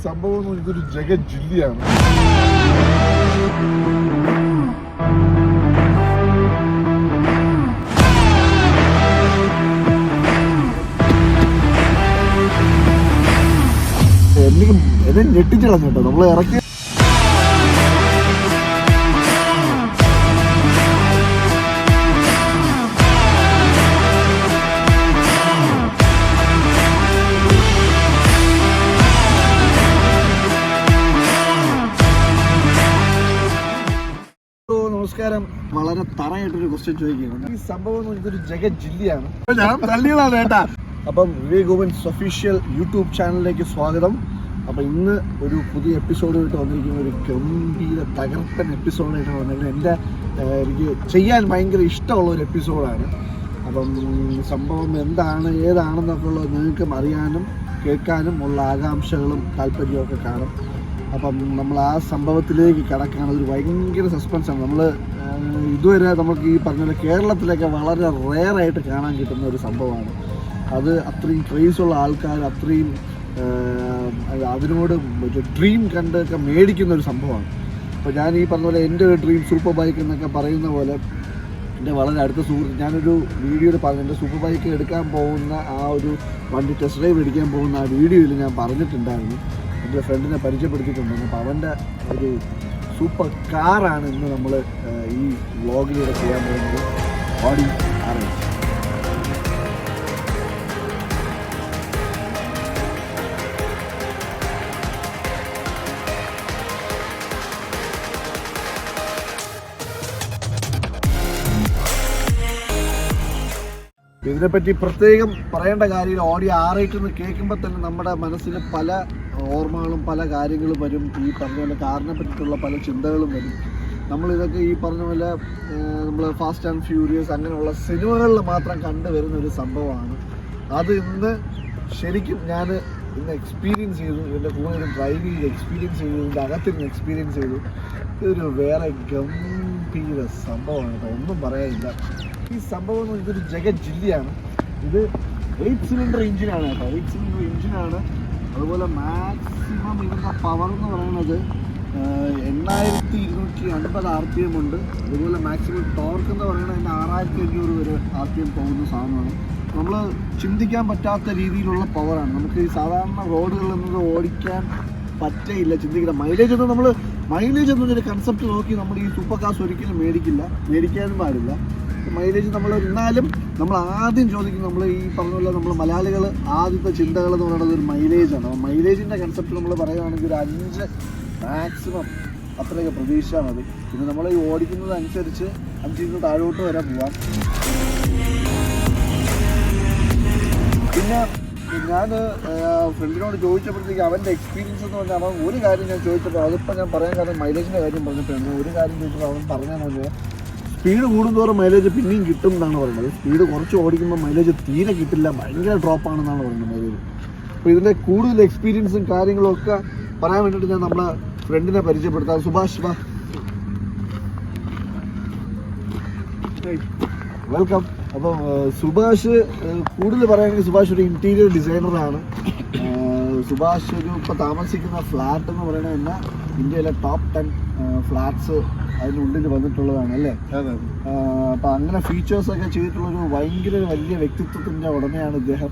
സംഭവം എന്ന് പറഞ്ഞാൽ ഇതൊരു ജഗജില്ലിയാണ് എന്നെ ഞെട്ടിച്ച് കളഞ്ഞു കേട്ടോ. നമ്മൾ ഇറക്കി വളരെ തറയായിട്ടൊരു ക്വസ്റ്റ്യൻ ചോദിക്കുകയാണ്. ഈ സംഭവം ഇതൊരു ജഗജില്ലിയാണ് ജില്ലയാണ്. ഞാൻ തള്ളിയതാണ് കേട്ടാ. അപ്പം വിവേക് ഗോവിൻസ് ഒഫീഷ്യൽ യൂട്യൂബ് ചാനലിലേക്ക് സ്വാഗതം. അപ്പം ഇന്ന് ഒരു പുതിയ എപ്പിസോഡായിട്ട് വന്നിരിക്കുന്ന ഒരു ഗംഭീര തകർപ്പൻ എപ്പിസോഡായിട്ട് വന്നിരിക്കുന്നത് എന്റെ എനിക്ക് ചെയ്യാൻ ഭയങ്കര ഇഷ്ടമുള്ള ഒരു എപ്പിസോഡാണ് അപ്പം സംഭവം എന്താണ് ഏതാണെന്നൊക്കെ ഉള്ളത് നിങ്ങൾക്കും അറിയാനും കേൾക്കാനും ഉള്ള ആകാംക്ഷകളും താല്പര്യമൊക്കെ കാണും. അപ്പം നമ്മൾ ആ സംഭവത്തിലേക്ക് കിടക്കുകയാണ്. ഒരു ഭയങ്കര സസ്പെൻസാണ് നമ്മൾ ഇതുവരെ നമുക്ക് ഈ പറഞ്ഞ കേരളത്തിലൊക്കെ വളരെ റെയറായിട്ട് കാണാൻ കിട്ടുന്ന ഒരു സംഭവമാണ്. അത് അത്രയും ക്രേസുള്ള ആൾക്കാർ അത്രയും അതിനോട് ഡ്രീം കണ്ടൊക്കെ മേടിക്കുന്ന ഒരു സംഭവമാണ്. അപ്പോൾ ഞാൻ ഈ പറഞ്ഞ പോലെ എന്റെ ഒരു ഡ്രീം സൂപ്പർ ബൈക്ക് എന്നൊക്കെ പറയുന്ന പോലെ എന്റെ വളരെ അടുത്ത സുഹൃത്ത് ഞാനൊരു വീഡിയോയിൽ പറഞ്ഞു എന്റെ സൂപ്പർ ബൈക്ക് എടുക്കാൻ പോകുന്ന ആ ഒരു വണ്ടി ടെസ്റ്റ് ഡ്രൈവ് എടുക്കാൻ പോകുന്ന ആ വീഡിയോയിൽ ഞാൻ പറഞ്ഞിട്ടുണ്ടായിരുന്നു. എന്റെ ഫ്രണ്ടിനെ പരിചയപ്പെടുത്തിയിട്ടുണ്ട്. അപ്പോൾ അവന്റെ ഒരു സൂപ്പർ കാറാണ് ഇന്ന് നമ്മൾ ഈ വ്ളോഗിലൂടെ ചെയ്യാൻ പോകുന്നത്. ഓഡി ആർ ഇതിനെപ്പറ്റി പ്രത്യേകം പറയേണ്ട കാര്യമില്ല ഓഡിയോ ആറായിട്ട് എന്ന് കേൾക്കുമ്പോൾ തന്നെ നമ്മുടെ മനസ്സിൽ പല ഓർമ്മകളും പല കാര്യങ്ങളും വരും. ഈ പറഞ്ഞ പോലെ കാറിനെ പറ്റിയിട്ടുള്ള പല ചിന്തകളും വരും. നമ്മളിതൊക്കെ ഈ പറഞ്ഞ പോലെ നമ്മൾ ഫാസ്റ്റ് ആൻഡ് ഫ്യൂരിയസ് അങ്ങനെയുള്ള സിനിമകളിൽ മാത്രം കണ്ടുവരുന്ന ഒരു സംഭവമാണ്. അത് ഇന്ന് ശരിക്കും ഞാൻ ഇന്ന് എക്സ്പീരിയൻസ് ചെയ്തു. ഇതിന്റെ കൂടെ ഒരു ഡ്രൈവ് ചെയ്ത് എക്സ്പീരിയൻസ് ചെയ്തു. ഇതിന്റെ അകത്തിരുന്ന് എക്സ്പീരിയൻസ് ചെയ്തു. ഇതൊരു വേറെ ഗംഭീര സംഭവമാണ് ഒന്നും പറയാനില്ല. ഈ സംഭവം എന്ന് ഇതൊരു ജഗജില്ലിയാണ് ഇത് എയ്റ്റ് സിലിണ്ടർ എഞ്ചിനാണ് കേട്ടോ. എയ്റ്റ് സിലിണ്ടർ എഞ്ചിനാണ്. അതുപോലെ മാക്സിമം ഇതിന്റെ പവർ എന്ന് പറയുന്നത് എണ്ണായിരത്തി ഇരുന്നൂറ്റി അൻപത് ആർ പി എം ഉണ്ട്. അതുപോലെ മാക്സിമം ടോർക്ക് എന്ന് പറയുന്നത് അതിന്റെ ആറായിരത്തി അഞ്ഞൂറ് വരെ ആർ പി എം പോകുന്ന സാധനമാണ്. നമ്മൾ ചിന്തിക്കാൻ പറ്റാത്ത രീതിയിലുള്ള പവറാണ്. നമുക്ക് ഈ സാധാരണ റോഡുകളിൽ നിന്ന് ഓടിക്കാൻ പറ്റയില്ല ചിന്തിക്കില്ല മൈലേജ് ഒന്നും നമ്മൾ മൈലേജ് എന്നൊരു കൺസെപ്റ്റ് നോക്കി നമ്മൾ ഈ സൂപ്പർ കാസ് ഒരിക്കലും മേടിക്കില്ല. മേടിക്കാനും പാടില്ല. മൈലേജ് നമ്മൾ എന്നാലും നമ്മൾ ആദ്യം ചോദിക്കും നമ്മൾ ഈ പറഞ്ഞ പോലെ നമ്മൾ മലയാളികൾ ആദ്യത്തെ ചിന്തകൾ എന്ന് പറയുന്നത് ഒരു മൈലേജാണ് മൈലേജിന്റെ കൺസെപ്റ്റ് നമ്മൾ പറയുകയാണെങ്കിൽ ഒരു അഞ്ച് മാക്സിമം അത്രയൊക്കെ പ്രതീക്ഷ മതി. പിന്നെ നമ്മൾ ഈ ഓടിക്കുന്നത് അനുസരിച്ച് അഞ്ചിൽ നിന്ന് താഴോട്ട് വരെ പോവാം. പിന്നെ ഞാൻ ഫ്രണ്ടിനോട് ചോദിച്ചപ്പോഴത്തേക്ക് അവന്റെ എക്സ്പീരിയൻസ് എന്ന് പറഞ്ഞാൽ അവൻ ഒരു കാര്യം ഞാൻ ചോദിച്ചപ്പോൾ അതിപ്പോൾ ഞാൻ പറയാൻ കാരണം മൈലേജിന്റെ കാര്യം പറഞ്ഞിട്ടുണ്ട് ഒരു കാര്യം ചോദിച്ചപ്പോൾ അവൻ പറഞ്ഞാൽ പറഞ്ഞാൽ സ്പീഡ് കൂടുന്തോറും മൈലേജ് പിന്നെയും കിട്ടും എന്നാണ് പറയുന്നത്. സ്പീഡ് കുറച്ച് ഓടിക്കുമ്പോൾ മൈലേജ് തീരെ കിട്ടില്ല. ഭയങ്കര ഡ്രോപ്പ് ആണെന്നാണ് പറയുന്നത്. അപ്പോൾ ഇതിന്റെ കൂടുതൽ എക്സ്പീരിയൻസും കാര്യങ്ങളും ഒക്കെ പറയാൻ വേണ്ടിയിട്ട് ഞാൻ നമ്മളെ ഫ്രണ്ടിനെ പരിചയപ്പെടുത്താം. സുഭാഷ് ബാ വെൽക്കം അപ്പം സുഭാഷ് കൂടുതൽ പറയുകയാണെങ്കിൽ സുഭാഷ് ഒരു ഇന്റീരിയർ ഡിസൈനറാണ് സുഭാഷ് ഒരു ഇപ്പോൾ താമസിക്കുന്ന ഫ്ലാറ്റ് എന്ന് പറയുന്നത് തന്നെ ഇന്ത്യയിലെ ടോപ്പ് ടെൻ ഫ്ലാറ്റ്സ് അതിനുള്ളിൽ വന്നിട്ടുള്ളതാണ് അല്ലേ? അപ്പം അങ്ങനെ ഫീച്ചേഴ്സൊക്കെ ചെയ്തിട്ടുള്ളൊരു ഭയങ്കര ഒരു വലിയ വ്യക്തിത്വത്തിന്റെ ഉടമയാണ് ഇദ്ദേഹം.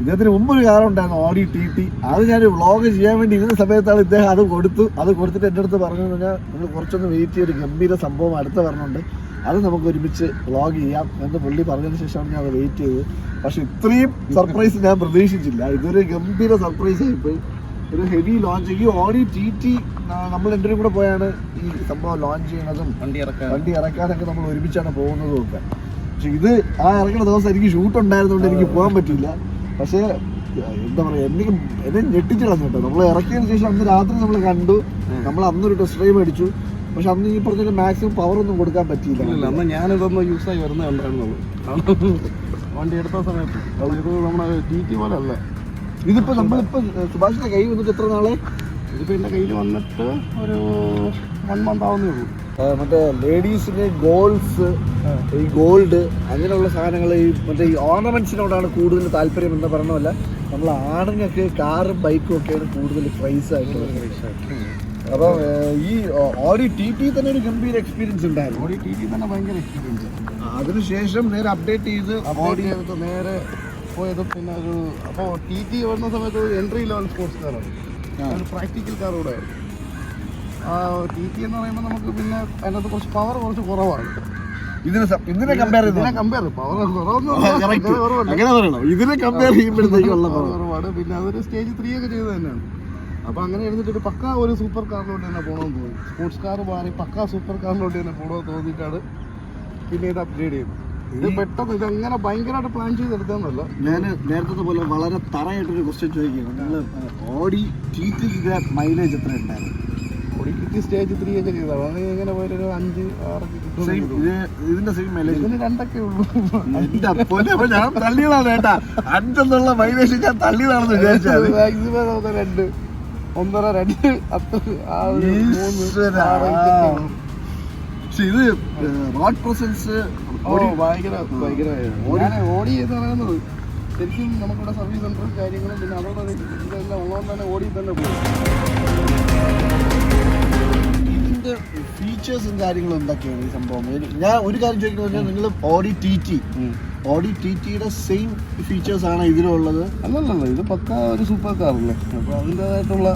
ഇദ്ദേഹത്തിന് മുമ്പ് ഒരു കാർ ഉണ്ടായിരുന്നു ഓഡി ടി ടി അത് ഞാൻ വ്ളോഗ് ചെയ്യാൻ വേണ്ടി ഇരുന്ന സമയത്താണ് ഇദ്ദേഹം അത് കൊടുത്തു. അത് കൊടുത്തിട്ട് എന്റെ അടുത്ത് പറഞ്ഞു കഴിഞ്ഞാൽ നിങ്ങൾ കുറച്ചൊന്ന് വെയിറ്റ് ചെയ്ത് ഗംഭീര സംഭവം അടുത്ത പറഞ്ഞുണ്ട് അത് നമുക്ക് ഒരുമിച്ച് വ്ളോഗ് ചെയ്യാം എന്ന് പുള്ളി പറഞ്ഞതിന് ശേഷമാണ് ഞാൻ അത് വെയിറ്റ് ചെയ്തത്. പക്ഷെ ഇത്രയും സർപ്രൈസ് ഞാൻ പ്രതീക്ഷിച്ചില്ല. ഇതൊരു ഗംഭീര സർപ്രൈസ് ആയിപ്പോയി. ഒരു ഹെവി ലോഞ്ച് ഈ ഓഡി ടി ടി നമ്മൾ രണ്ടുപേരും കൂടെ പോയാണ് ഈ സംഭവം ലോഞ്ച് ചെയ്യണതും വണ്ടി ഇറക്കാൻ. വണ്ടി ഇറക്കാനൊക്കെ നമ്മൾ ഒരുമിച്ചാണ് പോകുന്നതും ഒക്കെ പക്ഷെ ഇത് ആ ഇറങ്ങുന്ന ദിവസം എനിക്ക് ഷൂട്ട് ഉണ്ടായിരുന്നതുകൊണ്ട് എനിക്ക് പോകാൻ പറ്റില്ല പക്ഷേ എന്താ പറയുക എനിക്ക് എന്നെ ഞെട്ടിച്ച് കളഞ്ഞു കേട്ടോ. നമ്മൾ ഇറക്കിയതിന് ശേഷം അന്ന് രാത്രി നമ്മൾ കണ്ടു. നമ്മൾ അന്നൊരു ടെസ്റ്റ് ഡ്രൈവ് അടിച്ചു. പക്ഷെ അന്ന് ഈ പറഞ്ഞ മാക്സിമം പവർ ഒന്നും കൊടുക്കാൻ പറ്റിയില്ല. ഇല്ല അന്ന് ഞാനിതൊന്ന് യൂസായി വരുന്ന കണ്ടായിരുന്നുള്ളൂ കാരണം വണ്ടി എടുത്ത സമയത്ത്. ഇത് നമ്മുടെ ടി ടി പോലെ അല്ല. ഇതിപ്പോ നമ്മളിപ്പോ സുഭാഷിന്റെ കൈ വന്നിട്ട് എത്ര നാളെ? ഇതിപ്പോ എന്റെ കയ്യിൽ വന്നിട്ട് ഒരു വൺ മന്ത് ആവുന്നേ ഉള്ളൂ. മറ്റേ ലേഡീസിന് ഗോൾസ് ഈ ഗോൾഡ് അങ്ങനെയുള്ള സാധനങ്ങൾ ഈ മറ്റേ ഈ ഓർണമെന്റ്സിനോടാണ് കൂടുതൽ താല്പര്യം എന്ന് പറഞ്ഞല്ല നമ്മൾ ആണുങ്ങൾക്ക് കാറും ബൈക്കും ഒക്കെയാണ് കൂടുതൽ പ്രൈസ് ആയിട്ടുള്ളത്. അപ്പം ഈ ഓഡി ടി ടി തന്നെ ഒരു ഗംഭീര എക്സ്പീരിയൻസ് ഉണ്ടായിരുന്നു. ഓടി ടി ടി തന്നെ ഭയങ്കര എക്സ്പീരിയൻസ് അതിനുശേഷം നേരെ അപ്ഡേറ്റ് ചെയ്ത് ഓഡി ചെയ്തിട്ട് നേരെ പോയത് പിന്നെ ഒരു അപ്പോൾ ടി ടി വരുന്ന സമയത്ത് ഒരു എൻട്രി ലെവൽ സ്പോർട്സ് കാറാണ് ഒരു പ്രാക്ടിക്കൽ കാർ കൂടെ. ആ ടി ടി എന്ന് പറയുമ്പോൾ നമുക്ക് പിന്നെ അതിനകത്ത് കുറച്ച് പവർ കുറച്ച് കുറവാണ്. ഇതിനെ ഇതിനെ കമ്പയർ ഇതിനെ കമ്പയർ പവർ കുറവൊന്നും അങ്ങനെ പറയണം? ഇതിനെ കമ്പയർ ചെയ്യുമ്പോഴത്തേക്കുള്ള പവർ കുറവാണ്. പിന്നെ അതൊരു സ്റ്റേജ് ത്രീ ഒക്കെ ചെയ്ത് തന്നെയാണ്. അപ്പോൾ അങ്ങനെ എഴുന്നിട്ട് പക്ക ഒരു സൂപ്പർ കാറിലോട്ട് തന്നെ പോകണമെന്ന് തോന്നി. സ്പോർട്സ് കാർ മാറി പക്ക സൂപ്പർ കാറിലോട്ട് തന്നെ പോകണമെന്ന് തോന്നിയിട്ടാണ് പിന്നെ ഇത് അപ്ഗ്രേഡ് ചെയ്തത്. ഇത് പെട്ടെന്ന് ഇത് അങ്ങനെ ഭയങ്കരമായിട്ട് പ്ലാൻ ചെയ്തെടുത്തതെന്നല്ല. ഞാൻ നേരത്തെ പോലെ വളരെ തറയായിട്ടൊരു ക്വസ്റ്റ്യൻ ചോദിക്കുകയാണ്. നിങ്ങൾ ഓടി ടി ടിക്ക് മൈലേജ് എത്ര ഉണ്ടായിരുന്നു? ഒടിക്കിട്ട് സ്റ്റേജ് ത്രീ ഒക്കെ ചെയ്തതാണ്. അത് ഇങ്ങനെ പോയൊരു അഞ്ച് ആറ് കിട്ടും ഇതിന്റെ സെയിം മൈലേജ് ഇതിന് രണ്ടൊക്കെ ഉള്ളൂ. എന്റെ പോലെ അപ്പൊ ഞാൻ തള്ളിയതാണ് കേട്ടാ അഞ്ചെന്നുള്ള മൈലേജ് ഞാൻ തള്ളിയതാണെന്ന് വിചാരിച്ചത് രണ്ട്. ഒന്നര രണ്ട് ഇത് റോഡ് പ്രസൻസ് ഭയങ്കര ഭയങ്കര ഓടി എന്ന് പറയുന്നത് ശരിക്കും നമുക്കിവിടെ സർവീസ് സെന്ററും കാര്യങ്ങളും പിന്നെ അതോടെ ഇതെല്ലാം ഉള്ളതുകൊണ്ട് തന്നെ ഓടി തന്നെ പോകും ഇതിന്റെ ഫീച്ചേഴ്സും കാര്യങ്ങളും എന്തൊക്കെയാണ് ഈ സംഭവം? ഞാൻ ഒരു കാര്യം ചോദിക്കുന്നത് നിങ്ങൾ Audi T T Audi T ടിയുടെ സെയിം ഫീച്ചേഴ്സ് ആണ് ഇതിലുള്ളത്. അല്ലല്ലല്ല ഇത് പക്ക ഒരു സൂപ്പർ കാറല്ലേ അപ്പോൾ അതിന്റെതായിട്ടുള്ള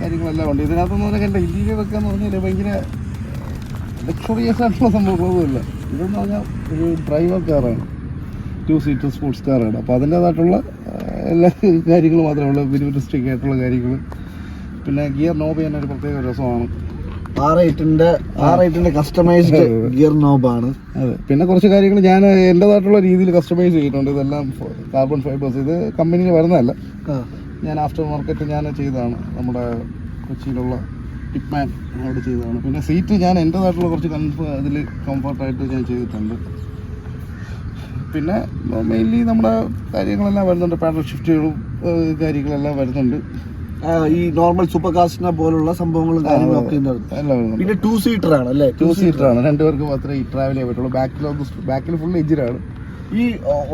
കാര്യങ്ങളെല്ലാം ഉണ്ട്. ഇതിനകത്തൊന്നും പറഞ്ഞാൽ എന്റെ ഇന്റീരിയർ ഒക്കെ എന്ന് പറഞ്ഞാൽ ഭയങ്കര ലക്ഷറിയസ് ആയിട്ടുള്ള സംഭവങ്ങളൊന്നുമില്ല ഇതെന്ന് പറഞ്ഞാൽ ഒരു ഡ്രൈവർ കാറാണ് ടു സീറ്റർ സ്പോർട്സ് കാറാണ് അപ്പോൾ അതിന്റേതായിട്ടുള്ള എല്ലാ കാര്യങ്ങളും മാത്രമേ ഉള്ളൂ. മിനിമലിസ്റ്റിക് ആയിട്ടുള്ള കാര്യങ്ങൾ പിന്നെ ഗിയർ നോബ് ചെയ്യാൻ ഒരു പ്രത്യേക രസമാണ്. ആർ എയ്റ്റിന്റെ ആർ എയ്റ്റിന്റെ കസ്റ്റമൈസ്ഡ് ഗിയർ നോബാണ് അതെ. പിന്നെ കുറച്ച് കാര്യങ്ങൾ ഞാൻ എന്റെതായിട്ടുള്ള രീതിയിൽ കസ്റ്റമൈസ് ചെയ്തിട്ടുണ്ട്. ഇതെല്ലാം കാർബൺ ഫൈബേഴ്സ് ഇത് കമ്പനിയിൽ വരുന്നതല്ല. ഞാൻ ആഫ്റ്റർ മാർക്കറ്റ് ഞാൻ ചെയ്തതാണ്. നമ്മുടെ കൊച്ചിയിലുള്ള ടിപ്മാൻ അവിടെ ചെയ്തതാണ്. പിന്നെ സീറ്റ് ഞാൻ എന്റെതായിട്ടുള്ള കുറച്ച് കംഫ അതിൽ കംഫർട്ടായിട്ട് ഞാൻ ചെയ്തിട്ടുണ്ട്. പിന്നെ മെയിൻലി നമ്മുടെ കാര്യങ്ങളെല്ലാം വരുന്നുണ്ട്. പാഡൽ ഷിഫ്റ്റുകളും കാര്യങ്ങളെല്ലാം വരുന്നുണ്ട്. ഈ നോർമൽ സൂപ്പർ കാസ്റ്റിനെ പോലുള്ള സംഭവങ്ങളും കാര്യങ്ങളൊക്കെ പിന്നെ ടു സീറ്റർ ആണ് അല്ലേ? ടു സീറ്റർ ആണ് രണ്ടുപേർക്ക് മാത്രമേ ട്രാവൽ ചെയ്യാൻ പറ്റുള്ളൂ ബാക്കിൽ ബാക്കിൽ ഫുൾ എഞ്ചിനാണ് ഈ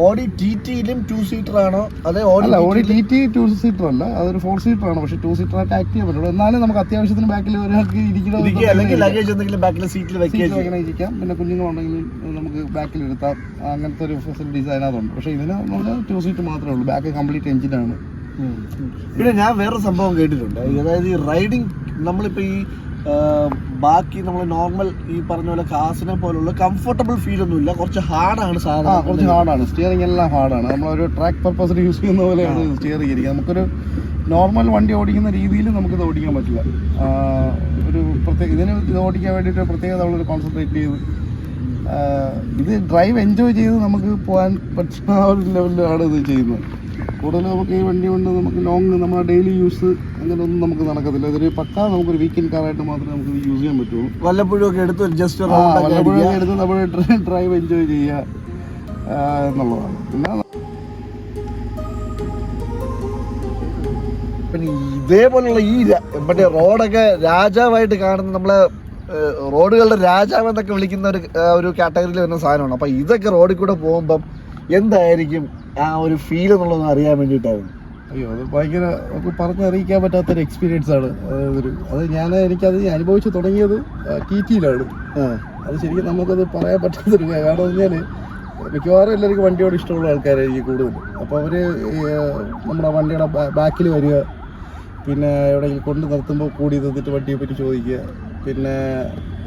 ഓഡി ടി ടിയിലും ടു സീറ്റർ ആണോ അതെ ഓഡി അല്ല ഓടി ടി ടി ടു സീറ്റർ അല്ല അതൊരു ഫോർ സീറ്റർ ആണ് പക്ഷെ ടു സീറ്റർ ആയിട്ട് ആക്ട് ചെയ്യാൻ പറ്റുള്ളൂ. എന്നാലും നമുക്ക് അത്യാവശ്യത്തിന് ബാക്കിൽ ഒരാൾക്ക് ഇരിക്കുക അല്ലെങ്കിൽ ഇരിക്കണം ലഗേജ് എന്തെങ്കിലും ബാക്കിലെ സീറ്റിൽ വെക്കാൻ ഇരിക്കാം. പിന്നെ കുഞ്ഞുങ്ങളുണ്ടെങ്കിൽ നമുക്ക് ബാക്കിൽ എടുത്താം. അങ്ങനത്തെ ഒരു ഫെസിലിറ്റീസ് അതിനകത്തുണ്ട്. പക്ഷേ ഇതിന് നമ്മൾ ടു സീറ്റ് മാത്രമേ ഉള്ളൂ. ബാക്ക് കംപ്ലീറ്റ് എഞ്ചിനാണ് പിന്നെ ഞാൻ വേറെ സംഭവം കേട്ടിട്ടുണ്ട്. അതായത് ഈ റൈഡിങ് നമ്മളിപ്പോ ഈ ബാക്കി നമ്മൾ നോർമൽ ഈ പറഞ്ഞ പോലെ കാസിനെ പോലുള്ള കംഫർട്ടബിൾ ഫീൽ ഒന്നും ഇല്ല. കുറച്ച് ഹാർഡാണ് സാധാരണ സാധനം. കുറച്ച് ഹാർഡാണ് സ്റ്റിയറിംഗ് എല്ലാം ഹാർഡാണ് നമ്മളൊരു ട്രാക്ക് പർപ്പസിന് യൂസ് ചെയ്യുന്ന പോലെയാണ് സ്റ്റിയറിംഗ് ഇരിക്കുക നമുക്കൊരു നോർമൽ വണ്ടി ഓടിക്കുന്ന രീതിയിൽ നമുക്കിത് ഓടിക്കാൻ പറ്റില്ല. ഒരു പ്രത്യേക ഇതിന് ഇത് ഓടിക്കാൻ വേണ്ടിയിട്ട് പ്രത്യേകത നമ്മളൊരു കോൺസെൻട്രേറ്റ് ചെയ്ത് ഇത് ഡ്രൈവ് എൻജോയ് ചെയ്ത് നമുക്ക് പോകാൻ പറ്റുന്ന ആ ഒരു ലെവലിലാണ് ഇത് ചെയ്യുന്നത്. കൂടുതൽ നമുക്ക് ഈ വണ്ടി കൊണ്ട് നമുക്ക് ലോങ് നമ്മുടെ ഡെയിലി യൂസ് അങ്ങനെയൊന്നും നമുക്ക് നടക്കത്തില്ല. ഇതൊരു പക്കാ നമുക്കൊരു വീക്കെൻഡ് കാറായിട്ട് മാത്രമേ നമുക്ക് യൂസ് ചെയ്യാൻ പറ്റുള്ളൂ വല്ലപ്പോഴും ഒക്കെ എടുത്ത് ജസ്റ്റ് വല്ലപ്പോഴും എടുത്ത് നമ്മൾ ഡ്രൈവ് എൻജോയ് ചെയ്യുക. എന്നുള്ളതാണ്. പിന്നെ പിന്നെ ഇതേപോലുള്ള ഈ മറ്റേ റോഡൊക്കെ രാജാവായിട്ട് കാണുന്ന നമ്മളെ റോഡുകളുടെ രാജാവ് എന്നൊക്കെ വിളിക്കുന്ന ഒരു ഒരു കാറ്റഗറിയിൽ വരുന്ന സാധനമാണ്. അപ്പൊ ഇതൊക്കെ റോഡിൽ കൂടെ പോകുമ്പം എന്തായിരിക്കും? ആ ഒരു ഫീൽ എന്നുള്ളതൊന്ന് അറിയാൻ വേണ്ടിയിട്ടായിരുന്നു. അയ്യോ അത് ഭയങ്കര നമുക്ക് പറഞ്ഞറിയിക്കാൻ പറ്റാത്തൊരു എക്സ്പീരിയൻസ് ആണ്. അതൊരു അത് ഞാൻ എനിക്കത് അനുഭവിച്ച് തുടങ്ങിയത് ടി ടിയിലാണ് അത് ശരിക്കും നമുക്കത് പറയാൻ പറ്റാത്തൊരു. കാരണം വെച്ചാൽ മിക്കവാറും എല്ലാവർക്കും വണ്ടിയോട് ഇഷ്ടമുള്ള ആൾക്കാരായിരിക്കും കൂടുതൽ അപ്പോൾ അവർ നമ്മുടെ വണ്ടിയുടെ ബാക്കിൽ വരിക പിന്നെ എവിടെയെങ്കിലും കൊണ്ട് നിർത്തുമ്പോൾ കൂടി നിന്നിട്ട് വണ്ടിയെ പറ്റി ചോദിക്കുക. പിന്നെ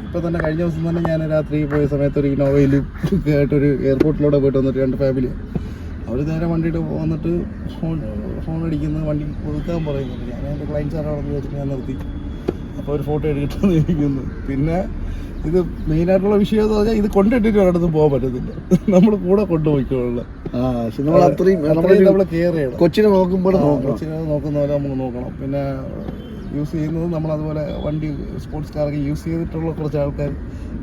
ഇപ്പോൾ തന്നെ കഴിഞ്ഞ ദിവസം തന്നെ ഞാൻ രാത്രി പോയ സമയത്ത് ഒരു ഇന്നോവയിൽ ആയിട്ടൊരു എയർപോർട്ടിലൂടെ പോയിട്ട് വന്നിട്ട് രണ്ട് ഫാമിലി അവർ നേരെ വണ്ടിയിട്ട് വന്നിട്ട് ഫോൺ ഫോൺ അടിക്കുന്നത് വണ്ടി കൊടുക്കാൻ പറയുന്നത് ഞാൻ എന്റെ ക്ലയൻസ് ആരാണെന്ന് ചോദിച്ചിട്ട് ഞാൻ നിർത്തി. അപ്പോൾ ഒരു ഫോട്ടോ എടുക്കട്ടെന്ന് ചോദിക്കുന്നു. പിന്നെ ഇത് മെയിനായിട്ടുള്ള വിഷയം എന്ന് പറഞ്ഞാൽ ഇത് കൊണ്ടിട്ടിട്ട് ഒരിടത്തും പോകാൻ പറ്റത്തില്ല. നമ്മൾ കൂടെ കൊണ്ടുപോയിക്കോളൂ ആ പക്ഷെ നമ്മൾ അത്രയും നമ്മൾ നമ്മളൊരു കെയർ ചെയ്യണം. കൊച്ചിനെ നോക്കുമ്പോൾ കൊച്ചിനെ നോക്കുന്ന പോലെ നമുക്ക് നോക്കണം. പിന്നെ യൂസ് ചെയ്യുന്നത് നമ്മൾ അതുപോലെ വണ്ടി സ്പോർട്സ് കാറൊക്കെ യൂസ് ചെയ്തിട്ടുള്ള കുറച്ച് ആൾക്കാർ.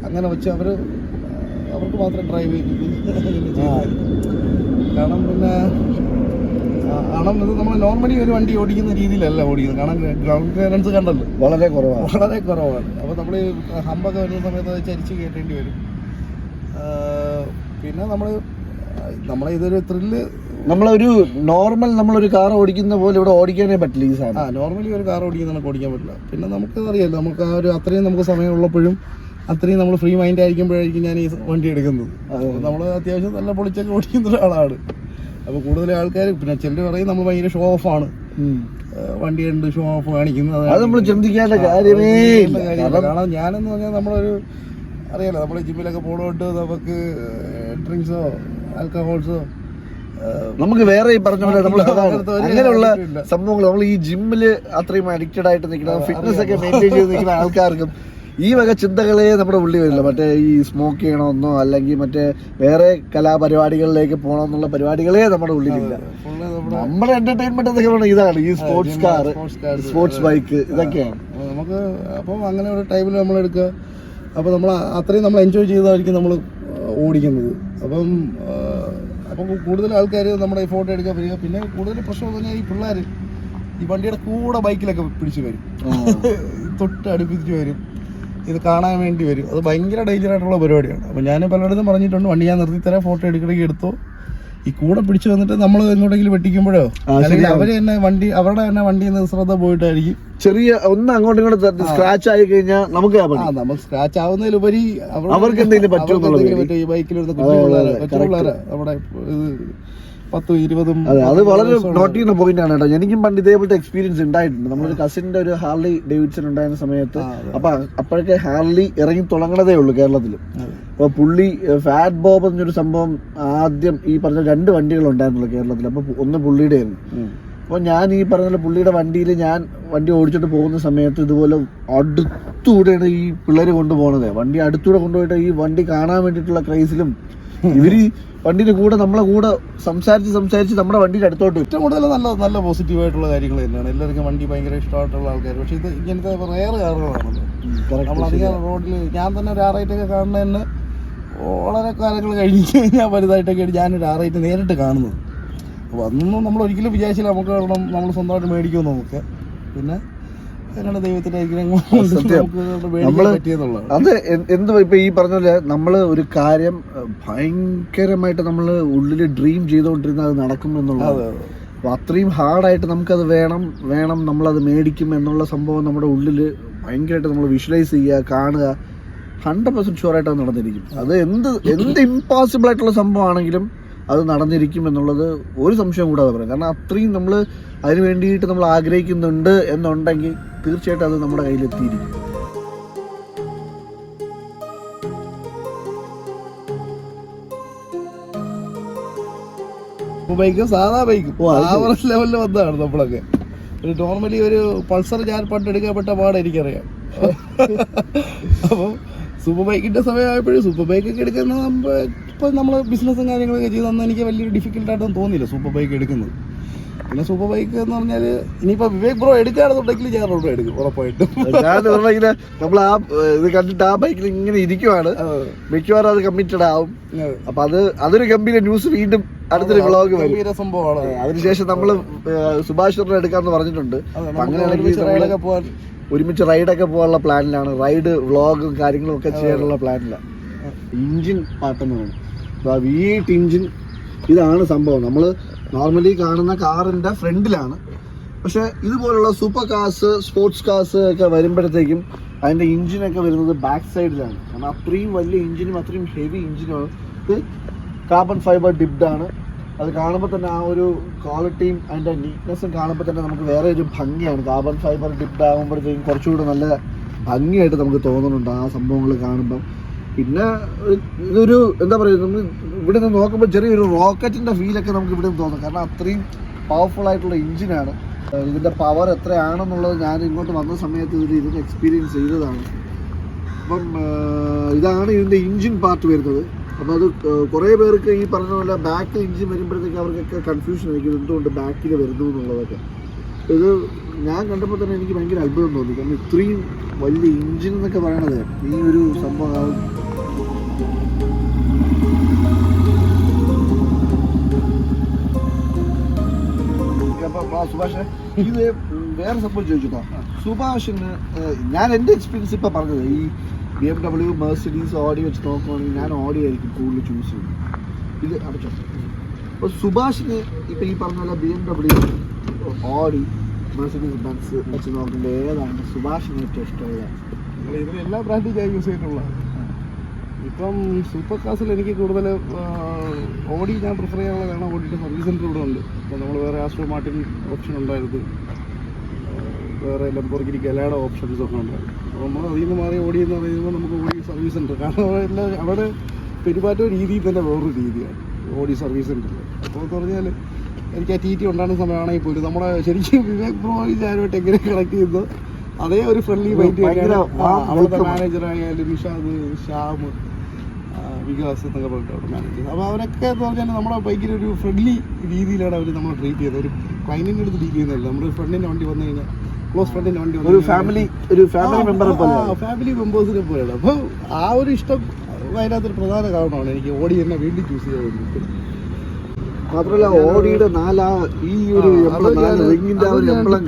അങ്ങനെ വെച്ച് അവർ അവർക്ക് മാത്രം ഡ്രൈവ് ചെയ്യുന്നത് കാരണം പിന്നെ കാരണം ഇത് നമ്മൾ നോർമലി ഒരു വണ്ടി ഓടിക്കുന്ന രീതിയിലല്ല ഓടിക്കുന്നത്. കാരണം ഗ്രൗണ്ട് ക്ലിയറൻസ് കണ്ടല്ലോ. വളരെ കുറവാണ് വളരെ കുറവാണ് അപ്പോൾ നമ്മൾ ഹമ്പൊക്കെ വരുന്ന സമയത്ത് അത് ചരിച്ച് കയറ്റേണ്ടി വരും. പിന്നെ നമ്മൾ നമ്മളെ ഇതൊരു ത്രില്ല് നമ്മളൊരു നോർമൽ നമ്മളൊരു കാർ ഓടിക്കുന്ന പോലെ ഇവിടെ ഓടിക്കാനേ പറ്റില്ല ഈ സാധനം. ആ നോർമലി ഒരു കാർ ഓടിക്കുന്ന നമുക്ക് ഓടിക്കാൻ പറ്റില്ല. പിന്നെ നമുക്ക് അറിയാലോ നമുക്ക് ആ ഒരു അത്രയും നമുക്ക് സമയമുള്ളപ്പോഴും അത്രയും നമ്മൾ ഫ്രീ മൈൻഡ് ആയിരിക്കുമ്പോഴായിരിക്കും ഞാൻ ഈ വണ്ടി എടുക്കുന്നത്. നമ്മൾ അത്യാവശ്യം നല്ല പൊളിച്ചൊക്കെ ഓടിക്കുന്ന ഒരാളാണ്. അപ്പോൾ കൂടുതൽ ആൾക്കാർ പിന്നെ ചിലർ പറയും നമ്മൾ ഭയങ്കര ഷോ ഓഫ് ആണ്. വണ്ടി ഉണ്ട് ഷോ ഓഫ് കാണിക്കുന്നത്. അത് നമ്മൾ ചിന്തിക്കേണ്ട കാര്യമേ ഇല്ല. കാരണം ഞാനെന്ന് പറഞ്ഞാൽ നമ്മളൊരു അറിയാലോ നമ്മൾ ജിമ്മിലൊക്കെ പോണോട്ട് നമുക്ക് ഡ്രിങ്ക്സോ ആൽക്കഹോൾസോ നമുക്ക് വേറെ ഈ പറഞ്ഞ പോലെ നമ്മൾ അങ്ങനെയുള്ള സംഭവങ്ങൾ നമ്മൾ ഈ ജിമ്മിൽ അത്രയും അഡിക്റ്റഡ് ആയിട്ട് നിൽക്കുന്ന ഫിറ്റ്നസ് ഒക്കെ മെയിന്റെയിൻ ചെയ്ത് നിൽക്കുന്ന ആൾക്കാർക്കും ഈ വക ചിന്തകളെ നമ്മുടെ ഉള്ളിൽ വരില്ല. മറ്റേ ഈ സ്മോക്ക് ചെയ്യണമെന്നോ അല്ലെങ്കിൽ മറ്റേ വേറെ കലാപരിപാടികളിലേക്ക് പോകണമെന്നുള്ള പരിപാടികളെ നമ്മുടെ ഉള്ളിലില്ല. നമ്മുടെ എന്റർടൈൻമെന്റ് എന്നൊക്കെ പറഞ്ഞാൽ ഇതാണ് ഈ സ്പോർട്സ് കാർ സ്പോർട്സ് ബൈക്ക് ഇതൊക്കെയാണ്. നമുക്ക് അപ്പോൾ അങ്ങനെ ഒരു ടൈമിൽ നമ്മൾ എടുക്കുക അപ്പോൾ നമ്മൾ അത്രയും നമ്മൾ എൻജോയ് ചെയ്തായിരിക്കും നമ്മൾ ഓടിക്കുന്നത്. അപ്പം അപ്പം കൂടുതൽ ആൾക്കാർ നമ്മുടെ ഈ ഫോട്ടോ എടുക്കാൻ വരിക. പിന്നെ കൂടുതൽ പ്രശ്നം എന്ന് പറഞ്ഞാൽ ഈ പിള്ളേർ ഈ വണ്ടിയുടെ കൂടെ ബൈക്കിലൊക്കെ പിടിച്ച് വരും. തൊട്ട് അടുപ്പിച്ച് വരും. ഇത് കാണാൻ വേണ്ടി വരും. അത് ഭയങ്കര ഡേഞ്ചർ ആയിട്ടുള്ള പരിപാടിയാണ്. അപ്പം ഞാൻ പലയിടത്തും പറഞ്ഞിട്ടുണ്ട് വണ്ടി ഞാൻ നിർത്തി തരാം ഫോട്ടോ എടുക്കണമെങ്കിൽ എടുത്തോ. ഈ കൂടെ പിടിച്ചു വന്നിട്ട് നമ്മൾ എങ്ങോട്ടെങ്കിലും വെട്ടിക്കുമ്പോഴോ? അല്ലെങ്കിൽ. അവർ തന്നെ വണ്ടി അവരുടെ തന്നെ വണ്ടി ശ്രദ്ധ പോയിട്ടായിരിക്കും. ചെറിയ ഒന്ന് അങ്ങോട്ടും ഇങ്ങോട്ട് സ്ക്രാച്ച് ആയി കഴിഞ്ഞാൽ നമുക്ക് നമ്മൾ സ്ക്രാച്ച് ആവുന്നതിലുപരി അവർക്ക് എന്തെങ്കിലും പറ്റുമോ? ഈ ബൈക്കിൽ നമ്മുടെ പത്തും ഇരുപതും അതെ അത് വളരെ നോട്ട് ചെയ്യുന്ന പോയിന്റ് ആണ് കേട്ടോ. എനിക്കും പണ്ട് ഇതേപോലത്തെ എക്സ്പീരിയൻസ് ഉണ്ടായിട്ടുണ്ട്. നമ്മളൊരു കസിന്റെ ഒരു ഹാർലി ഡേവിഡ്സൺ ഉണ്ടായിരുന്ന സമയത്ത്. അപ്പൊ അപ്പോഴൊക്കെ ഹാർലി ഇറങ്ങി തുടങ്ങണതേ ഉള്ളൂ കേരളത്തിൽ. അപ്പൊ പുള്ളി ഫാറ്റ് ബോബ് എന്നൊരു സംഭവം ആദ്യം ഈ പറഞ്ഞ രണ്ട് വണ്ടികൾ ഉണ്ടായിരുന്നുള്ളൂ കേരളത്തിൽ അപ്പൊ ഒന്ന് പുള്ളിയുടെ ആയിരുന്നു. അപ്പൊ അപ്പോൾ ഞാൻ ഈ പറഞ്ഞ പുള്ളിയുടെ വണ്ടിയിൽ ഞാൻ വണ്ടി ഓടിച്ചിട്ട് പോകുന്ന സമയത്ത് ഇതുപോലെ അടുത്തൂടെയാണ് ഈ പിള്ളേർ കൊണ്ടുപോകണത് വണ്ടി അടുത്തൂടെ കൊണ്ടുപോയിട്ട് ഈ വണ്ടി കാണാൻ വേണ്ടിയിട്ടുള്ള ക്രൈസിലും ഇവർ വണ്ടിന്റെ വണ്ടിയുടെ കൂടെ നമ്മളെ കൂടെ സംസാരിച്ച് സംസാരിച്ച് നമ്മുടെ വണ്ടിയുടെ അടുത്തോട്ട്. ഏറ്റവും കൂടുതൽ നല്ല നല്ല പോസിറ്റീവ് ആയിട്ടുള്ള കാര്യങ്ങൾ തന്നെയാണ്. എല്ലാവർക്കും വണ്ടി ഭയങ്കര ഇഷ്ടമായിട്ടുള്ള ആൾക്കാർ പക്ഷേ ഇത് ഇങ്ങനത്തെ റയർ കാറുകളാണല്ലോ. നമ്മളധികം റോഡിൽ ഞാൻ തന്നെ ഒരു ആറായിട്ടൊക്കെ കാണുന്ന തന്നെ വളരെ കാലങ്ങൾ കഴിഞ്ഞ് ഞാൻ വലുതായിട്ടൊക്കെയാണ് ഞാനൊരു ആറായിട്ട് നേരിട്ട് കാണുന്നത്. അപ്പോൾ അതൊന്നും നമ്മൾ ഒരിക്കലും വിചാരിച്ചില്ല നമുക്ക് കാരണം നമ്മൾ സ്വന്തമായിട്ട് മേടിക്കുമെന്ന് നമുക്ക്. പിന്നെ ദൈവത്തിന്റെ സത്യം. അത് എന്ത് ഇപ്പൊ ഈ പറഞ്ഞ പോലെ നമ്മൾ ഒരു കാര്യം ഭയങ്കരമായിട്ട് നമ്മൾ ഉള്ളിൽ ഡ്രീം ചെയ്തുകൊണ്ടിരുന്ന അത് നടക്കും എന്നുള്ളത്. അപ്പൊ അത്രയും ഹാർഡായിട്ട് നമുക്കത് വേണം വേണം നമ്മൾ അത് മേടിക്കും എന്നുള്ള സംഭവം നമ്മുടെ ഉള്ളിൽ ഭയങ്കരമായിട്ട് നമ്മൾ വിഷ്വലൈസ് ചെയ്യുക കാണുക. ഹൺഡ്രഡ് പെർസെന്റ് ഷുവർ ആയിട്ട് അത് നടന്നിരിക്കും അത് എന്ത് എന്ത് ഇമ്പോസിബിൾ ആയിട്ടുള്ള സംഭവമാണെങ്കിലും അത് നടന്നിരിക്കും എന്നുള്ളത് ഒരു സംശയം കൂടാതെ പറയാം. കാരണം അത്രയും നമ്മൾ അതിന് വേണ്ടിയിട്ട് നമ്മൾ ആഗ്രഹിക്കുന്നുണ്ട് എന്നുണ്ടെങ്കിൽ തീർച്ചയായിട്ടും അത് നമ്മുടെ കയ്യിലെത്തിയിരിക്കും. ബൈക്ക് സാധാ ബൈക്ക്. ആവറേജ് ലെവലിൽ വന്നതാണ് നമ്മളൊക്കെ. ഒരു നോർമലി ഒരു പൾസർ ഞാൻ പണ്ട് എടുക്കപ്പെട്ട പാടെ എനിക്കറിയാം. അപ്പോൾ സൂപ്പർ ബൈക്കിന്റെ സമയമായപ്പോഴും സൂപ്പർ ബൈക്കൊക്കെ എടുക്കുന്ന ഇപ്പൊ നമ്മൾ ബിസിനസ്സും കാര്യങ്ങളൊക്കെ ചെയ്ത് അന്ന് എനിക്ക് വലിയൊരു ഡിഫിക്കൽട്ടായിട്ടൊന്നും തോന്നിയില്ല സൂപ്പർ ബൈക്ക് എടുക്കുന്നത്. പിന്നെ സൂപ്പർ ബൈക്ക് എന്ന് പറഞ്ഞാൽ ഇനിയിപ്പോൾ വിവേക് ബ്രോ എടുക്കുകയാണെന്നുണ്ടെങ്കിൽ ഞാൻ റോഡ് എടുക്കും ഉറപ്പായിട്ടും. നമ്മൾ ആ ഇത് കണ്ടിട്ട് ആ ബൈക്കിൽ ഇങ്ങനെ ഇരിക്കുവാണ്. മിക്കവാറും അത് കമ്മിറ്റഡ് ആവും. അപ്പൊ അത് അതൊരു ഗംഭീര ന്യൂസ് വീണ്ടും അടുത്തൊരു വ്ളോഗ് വരും. സംഭവമാണ്. അതിനുശേഷം നമ്മൾ സുഭാഷ് എടുക്കാന്ന് പറഞ്ഞിട്ടുണ്ട്. അങ്ങനെയാണെങ്കിൽ ഒരുമിച്ച് റൈഡൊക്കെ പോകാനുള്ള പ്ലാനിലാണ് റൈഡ് വ്ളോഗും കാര്യങ്ങളും ഒക്കെ ചെയ്യാനുള്ള പ്ലാനിലാണ് ഇഞ്ചിൻ പാട്ടെന്ന് വേണം. വി ഈ ഇഞ്ചിൻ ഇതാണ് സംഭവം. നമ്മൾ നോർമലി കാണുന്ന കാറിന്റെ ഫ്രണ്ടിലാണ്. പക്ഷെ ഇതുപോലുള്ള സൂപ്പർ കാർസ് സ്പോർട്സ് കാർസ് ഒക്കെ വരുമ്പോഴത്തേക്കും അതിന്റെ ഇഞ്ചിനൊക്കെ വരുന്നത് ബാക്ക് സൈഡിലാണ് കാരണം അത്രയും വലിയ ഇഞ്ചിനും അത്രയും ഹെവി ഇഞ്ചിനും ഇത് കാർബൺ ഫൈബർ ഡിപ്ഡ് ആണ്. അത് കാണുമ്പോൾ തന്നെ ആ ഒരു ക്വാളിറ്റിയും അതിന്റെ നീറ്റ്നെസ്സും കാണുമ്പോൾ തന്നെ നമുക്ക് വേറെ ഒരു ഭംഗിയാണ്. കാർബൺ ഫൈബർ ഡിപ്ഡ് ആകുമ്പോഴത്തേക്കും കുറച്ചുകൂടെ നല്ല ഭംഗിയായിട്ട് നമുക്ക് തോന്നുന്നുണ്ട് ആ സംഭവങ്ങൾ കാണുമ്പം. പിന്നെ ഇതൊരു എന്താ പറയുക നമ്മൾ ഇവിടെ നിന്ന് നോക്കുമ്പോൾ ചെറിയൊരു റോക്കറ്റിന്റെ ഫീലൊക്കെ നമുക്ക് ഇവിടെ നിന്ന് തോന്നും. കാരണം അത്രയും പവർഫുൾ ആയിട്ടുള്ള എഞ്ചിനാണ് ഇതിന്റെ പവർ എത്രയാണെന്നുള്ളത് ഞാൻ ഇങ്ങോട്ട് വന്ന സമയത്ത് ഇത് ഇതിന് എക്സ്പീരിയൻസ് ചെയ്തതാണ്. അപ്പം ഇതാണ് ഇതിന്റെ എഞ്ചിൻ പാർട്ട് വരുന്നത്. അപ്പോൾ അത് കുറേ പേർക്ക് ഈ പറഞ്ഞ പോലെ ബാക്ക് എഞ്ചിൻ വരുമ്പോഴത്തേക്ക് അവർക്കൊക്കെ കൺഫ്യൂഷൻ ആയിരിക്കും എന്തുകൊണ്ട് ബാക്കിൽ വരുന്നു എന്നുള്ളതൊക്കെ. ഇത് ഞാൻ കണ്ടപ്പോൾ തന്നെ എനിക്ക് ഭയങ്കര അത്ഭുതം തോന്നി. കാരണം ഇത്രയും വലിയ എഞ്ചിൻ എന്നൊക്കെ പറയണത് ഈ ഒരു സംഭവം ഇത് വേറെ സംഭവം ചോദിച്ചോ സുഭാഷിന് ഞാൻ എന്റെ എക്സ്പീരിയൻസ് ഇപ്പം പറഞ്ഞത് ഈ B M W Mercedes Audi വെച്ച് നോക്കുവാണെങ്കിൽ ഞാൻ ഓഡി ആയിരിക്കും കൂടുതൽ ചൂസ് ചെയ്യുന്നത്. ഇത് അടച്ചോ അപ്പോൾ സുഭാഷിന് ഇപ്പം ഈ പറഞ്ഞ പോലെ B M W Audi Mercedes Benz വെച്ച് നോക്കുമ്പോൾ ഏതാണ് സുഭാഷിന് ഏറ്റവും ഇഷ്ടമുള്ളത്? എല്ലാ ബ്രാൻഡും ഞാൻ യൂസ് ചെയ്തിട്ടുള്ള ഇപ്പം സൂപ്പർ കാസിൽ എനിക്ക് കൂടുതൽ ഓടി ഞാൻ പ്രിഫർ ചെയ്യാനുള്ള കാരണം ഓടിയിട്ട് സർവീസ് സെന്റർ ഇവിടെ ഉണ്ട്. അപ്പോൾ നമ്മൾ വേറെ ആസ്ട്രോ മാർട്ടിൻ ഓപ്ഷൻ ഉണ്ടായിരുന്നു വേറെ ലംബോർഗിനി ഗലാഡ ഓപ്ഷൻസ് ഒക്കെ ഉണ്ടായിരുന്നു അപ്പോൾ നമ്മൾ അതിൽ നിന്ന് മാറി ഓടി എന്ന് പറയുമ്പോൾ നമുക്ക് ഓടി സർവീസ് സെന്റർ കാരണം അവിടെ എല്ലാ അവിടെ പെരുമാറ്റ രീതിയിൽ തന്നെ വേറൊരു രീതിയാണ്. ഓടി സർവീസ് സെന്ററിൽ അപ്പോൾ എന്ന് പറഞ്ഞാൽ എനിക്ക് ആ ടി ടി ഉണ്ടാകുന്ന സമയമാണെങ്കിൽ പോലും നമ്മുടെ ശരിക്കും വിവേക് ബ്രോ ആരുമായിട്ട് എങ്ങനെ കണക്ട് ചെയ്യുന്നത് അതേ ഒരു ഫ്രണ്ട്ലി ബൈറ്റ് അവിടുത്തെ. മാനേജർ ആയാലും നിഷാദ് ശ്യാം വികാസ് എന്നൊക്കെ പറഞ്ഞിട്ട് അവിടെ മാനേജ് അപ്പോൾ അവരൊക്കെ എന്ന് പറഞ്ഞാൽ നമ്മളെ ഭയങ്കര ഒരു ഫ്രണ്ട്ലി രീതിയിലാണ് അവർ നമ്മളെ ട്രീറ്റ് ചെയ്യുന്നത്. ഒരു ക്ലൈന്റിന്റെ അടുത്ത് ഡീൽ ചെയ്യുന്നില്ല നമ്മുടെ ഫ്രണ്ടിന്റെ വണ്ടി വന്നു കഴിഞ്ഞാൽ ക്ലോസ് ഫ്രണ്ടിന്റെ വണ്ടി ഒരു ഫാമിലി ഒരു ഫാമിലി മെമ്പറെ പോലെ. ഫാമിലി മെമ്പേഴ്സിനെ പോലെയാണ് അപ്പോൾ ആ ഒരു ഇഷ്ടം അതിനകത്തൊരു പ്രധാന കാരണമാണ് എനിക്ക് ഓടി എന്നെ വീണ്ടും ചൂസ് ചെയ്യാൻ മാത്രമല്ല ഓടിയുടെ നാലാ ഈ ഒരു ആ ഒരു എംബ്ലം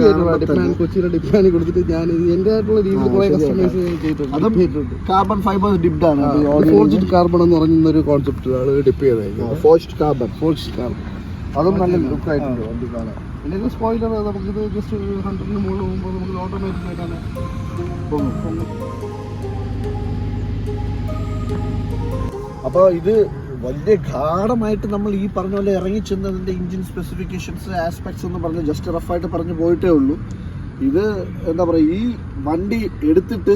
ഡിപ്പാനി കൊടുത്തിട്ട് ഞാൻ എന്റെ ആയിട്ടുള്ള രീതിയിൽ കുറെ കസ്റ്റമൈസ് ചെയ്തിട്ടുണ്ട്. കാർബൺ ഫൈബർ ഡിപ്ഡ് ആണ്. കാർബൺ എന്ന് പറയുന്ന ഒരു കോൺസെപ്റ്റ് ആണ് dip forced carbon forged carbon അതും നല്ല ലുക്ക് ആയിട്ടുണ്ട്. വണ്ടി കാണാൻ. പിന്നെ സ്പോയിലർ നമുക്കിത് ജസ്റ്റ് ഹൺഡ്രഡിന് മുകളിൽ പോകുമ്പോൾ നമുക്ക് ഓട്ടോമാറ്റിക് ആയിട്ടാണ്. അപ്പോൾ ഇത് വലിയ ഗാഠമായിട്ട് നമ്മൾ ഈ പറഞ്ഞ പോലെ ഇറങ്ങി ചെന്നതിന്റെ എഞ്ചിൻ സ്പെസിഫിക്കേഷൻസ് ആസ്പെക്ട്സ് എന്ന് പറഞ്ഞ് ജസ്റ്റ് റഫായിട്ട് പറഞ്ഞു പോയിട്ടേ ഉള്ളൂ. ഇത് എന്താ പറയുക ഈ വണ്ടി എടുത്തിട്ട്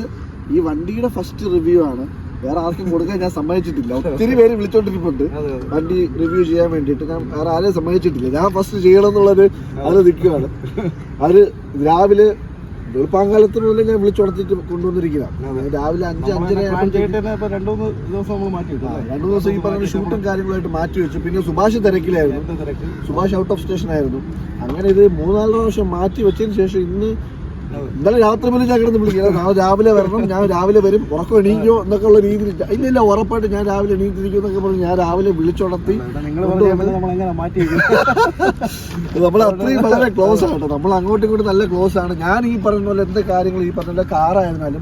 ഈ വണ്ടിയുടെ ഫസ്റ്റ് റിവ്യൂ ആണ്. വേറെ ആർക്കും കൊടുക്കാൻ ഞാൻ സമ്മതിച്ചിട്ടില്ല. ഒത്തിരി പേര് വിളിച്ചോണ്ടിരിപ്പുണ്ട് അതെ വണ്ടി റിവ്യൂ ചെയ്യാൻ വേണ്ടിയിട്ട്. ഞാൻ വേറെ ആരെയും സമ്മതിച്ചിട്ടില്ല. ഞാൻ ഫസ്റ്റ് ചെയ്യണം എന്നുള്ളത് അത് നിൽക്കുകയാണ്. അവർ രാവിലെ വെളുപ്പാങ്കാലത്തിന് മുതലേ ഞാൻ വിളിച്ചുടത്തിട്ട് കൊണ്ടുവന്നിരിക്കുകയാണ് രാവിലെ അഞ്ച് അഞ്ചര രണ്ടു മൂന്ന് ദിവസം ഈ പറഞ്ഞ ഷൂട്ടും കാര്യങ്ങളായിട്ട് മാറ്റി വെച്ചു. പിന്നെ സുഭാഷ് തിരക്കിലായിരുന്നു. സുഭാഷ് ഔട്ട് ഓഫ് സ്റ്റേഷൻ ആയിരുന്നു. അങ്ങനെ ഇത് മൂന്നാൽ പ്രാവശ്യം മാറ്റി വെച്ചതിന് ശേഷം ഇന്ന് ഇന്നലെ രാത്രി മുതൽ ഞാൻ കിടന്ന് വിളിക്കണം നാളെ രാവിലെ വരണം. ഞാൻ രാവിലെ വരും. ഉറക്കം എണീക്കോ എന്നൊക്കെ ഉള്ള രീതിയിൽ ഇല്ല ഇല്ല ഉറപ്പായിട്ട് ഞാൻ രാവിലെ എണീറ്റിരിക്കും എന്നൊക്കെ പറഞ്ഞ് ഞാൻ രാവിലെ വിളിച്ചുണർത്തി നമ്മൾ അത്രയും വളരെ ക്ലോസ് ആണ് നമ്മൾ അങ്ങോട്ടും ഇങ്ങോട്ടും നല്ല ക്ലോസ് ആണ്. ഞാൻ ഈ പറഞ്ഞ പോലെ എന്ത് കാര്യങ്ങൾ ഈ പറഞ്ഞ കാറായിരുന്നാലും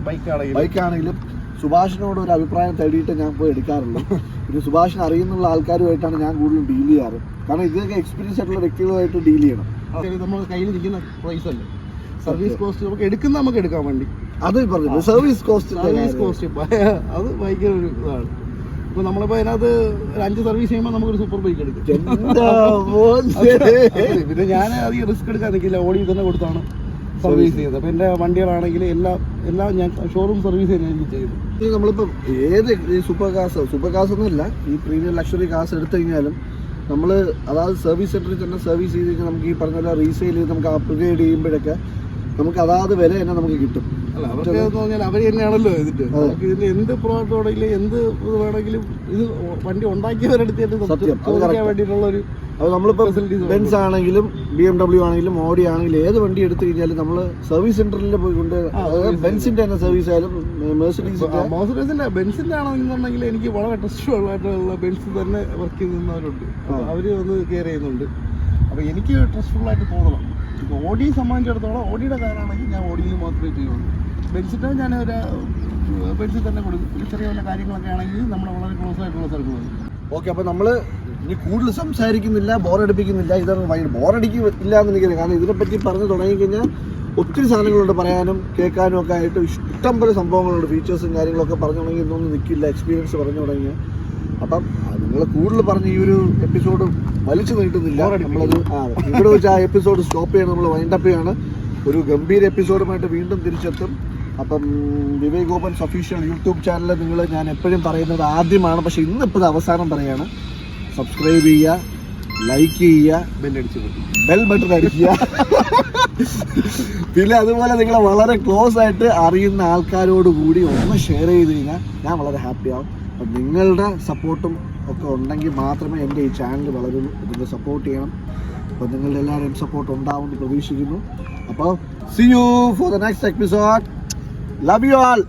ബൈക്കാണെങ്കിലും. സുഭാഷിനോട് ഒരു അഭിപ്രായം തേടിയിട്ട് ഞാൻ പോയി എടുക്കാറുള്ളൂ. പിന്നെ സുഭാഷിനെ അറിയുന്നുള്ള ആൾക്കാരുമായിട്ടാണ് ഞാൻ കൂടുതലും ഡീൽ ചെയ്യാറ്. കാരണം ഇതൊക്കെ എക്സ്പീരിയൻസ് ആയിട്ടുള്ള വ്യക്തികളുമായിട്ട് ഡീൽ ചെയ്യണം. നമ്മൾ കയ്യിൽ നിൽക്കുന്ന പ്രൈസ് അല്ലേ? സർവീസ് കോസ്റ്റ് നമുക്ക് എടുക്കുന്ന നമുക്ക് എടുക്കാൻ വേണ്ടി. അത് പറഞ്ഞു സർവീസ് കോസ്റ്റ് സർവീസ് കോസ്റ്റ് അത് ഭയങ്കര ഒരു ഇതാണ്. ഇപ്പൊ നമ്മളിപ്പോ അതിനകത്ത് ഒരു അഞ്ച് സർവീസ് ചെയ്യുമ്പോൾ നമുക്കൊരു സൂപ്പർ ബൈക്ക് എടുക്കും. പിന്നെ ഞാൻ അധികം റിസ്ക് എടുക്കാൻ നിൽക്കില്ല ഓടി തന്നെ കൊടുത്താണ് സർവീസ് ചെയ്തത് അപ്പൊ എന്റെ വണ്ടികളാണെങ്കിൽ എല്ലാം എല്ലാം ഞാൻ ഷോറൂം സർവീസ് തന്നെ എനിക്ക് ചെയ്തു നമ്മളിപ്പം ഏത് ഈ സൂപ്പർ കാസ് സൂപ്പർ കാസ് ഒന്നുമില്ല ഈ പ്രീമിയം ലക്ഷറി കാസ് എടുത്തു കഴിഞ്ഞാലും നമ്മൾ അതായത് സർവീസ് സെന്ററിൽ തന്നെ സർവീസ് ചെയ്ത് നമുക്ക് ഈ പറഞ്ഞ പോലെ റീസെയിൽ ചെയ്ത് നമുക്ക് അപ്ഗ്രേഡ് ചെയ്യുമ്പോഴൊക്കെ നമുക്ക് അതാത് വില തന്നെ നമുക്ക് കിട്ടും. അല്ല അവർക്ക് എന്ന് പറഞ്ഞാൽ അവർ തന്നെയാണല്ലോ ഇതിന് എന്ത് പ്രോഡക്റ്റ് എന്ത് ഇത് വേണമെങ്കിലും ഇത് വണ്ടി അത് ചോദിക്കാൻ വേണ്ടിയിട്ടുള്ള ഒരു അത് നമ്മളിപ്പോൾ ബെൻസ് ആണെങ്കിലും ബി എം ഡബ്ല്യു ആണെങ്കിലും ഓഡി ആണെങ്കിലും ഏത് വണ്ടി എടുത്തു കഴിഞ്ഞാലും നമ്മൾ സർവീസ് സെന്ററിൽ പോയി കൊണ്ട് ആ, അതായത് service ബെൻസിന്റെ തന്നെ സർവീസ് ആയാലും മെഴ്സിഡീസിന്റെ ബെൻസിന്റെ ആണെന്നുണ്ടെങ്കിൽ എനിക്ക് വളരെ ട്രസ്റ്റബിൾ ആയിട്ടുള്ള ബെൻസ് തന്നെ വർക്ക് ചെയ്യുന്നവരുണ്ട് അവർ വന്ന് കെയർ ചെയ്യുന്നുണ്ട്. അപ്പൊ എനിക്ക് ട്രസ്റ്റബിൾ ആയിട്ട് തോന്നണം. ഇപ്പൊ ഓഡിയെ സംബന്ധിച്ചിടത്തോളം ഓഡിയുടെ കാറാണെങ്കിൽ ഞാൻ ഓഡിയിൽ മാത്രമേ ചെയ്യുള്ളൂ. ബെൻസിന്റെ ഞാൻ ഒരു ബെൻസിൽ തന്നെ കൊടുക്കും ചെറിയ വല്ല കാര്യങ്ങളൊക്കെ ആണെങ്കിൽ നമ്മൾ വളരെ ക്ലോസ് ആയിട്ടുള്ള സർക്കിളുണ്ട് ഓക്കെ അപ്പോൾ നമ്മൾ ഇനി കൂടുതൽ സംസാരിക്കുന്നില്ല ബോറടിപ്പിക്കുന്നില്ല ഇതാണ് ഭയങ്കര ബോറടിക്കില്ല എന്ന് എനിക്കറിയാം കാരണം ഇതിനെപ്പറ്റി പറഞ്ഞു തുടങ്ങിക്കഴിഞ്ഞാൽ ഒത്തിരി സാധനങ്ങളുണ്ട് പറയാനും കേൾക്കാനും ഒക്കെ ആയിട്ട് ഇഷ്ടംപോലെ സംഭവങ്ങളുണ്ട്. ഫീച്ചേഴ്സും കാര്യങ്ങളൊക്കെ പറഞ്ഞു തുടങ്ങി ഇന്നൊന്നും നിൽക്കില്ല എക്സ്പീരിയൻസ് പറഞ്ഞു തുടങ്ങി അപ്പം നിങ്ങൾ കൂടുതൽ പറഞ്ഞ ഈ ഒരു എപ്പിസോഡ് വലിച്ചു നീട്ടുന്നില്ല. നമ്മളത് ആ ഇവിടെ വെച്ച് ആ എപ്പിസോഡ് സ്റ്റോപ്പ് ചെയ്യണം. നമ്മൾ വൈൻഡപ്പ് ചെയ്യാണ്. ഒരു ഗംഭീര എപ്പിസോഡുമായിട്ട് വീണ്ടും തിരിച്ചെത്തും. അപ്പം Vivek Gopan's official YouTube channel നിങ്ങൾ ഞാൻ എപ്പോഴും പറയുന്നത് ആദ്യമാണ്. പക്ഷേ ഇന്നിപ്പോൾ അവസാനം പറയാണ്. സബ്സ്ക്രൈബ് ചെയ്യുക ലൈക്ക് ചെയ്യുക ബെല്ലടിച്ച് ബെൽ ബട്ടൺ അടിക്കുക. പിന്നെ അതുപോലെ നിങ്ങളെ വളരെ ക്ലോസ് ആയിട്ട് അറിയുന്ന ആൾക്കാരോട് കൂടി ഒന്ന് ഷെയർ ചെയ്ത് കഴിഞ്ഞാൽ ഞാൻ വളരെ ഹാപ്പി ആവും. അപ്പം നിങ്ങളുടെ സപ്പോർട്ടും ഒക്കെ ഉണ്ടെങ്കിൽ മാത്രമേ എന്റെ ഈ ചാനൽ വളരുള്ളൂ നിങ്ങൾ സപ്പോർട്ട് ചെയ്യണം. അപ്പോൾ നിങ്ങളുടെ എല്ലാവരുടെയും സപ്പോർട്ട് ഉണ്ടാവുമെന്ന് പ്രതീക്ഷിക്കുന്നു. അപ്പോൾ see you for the next episode love you all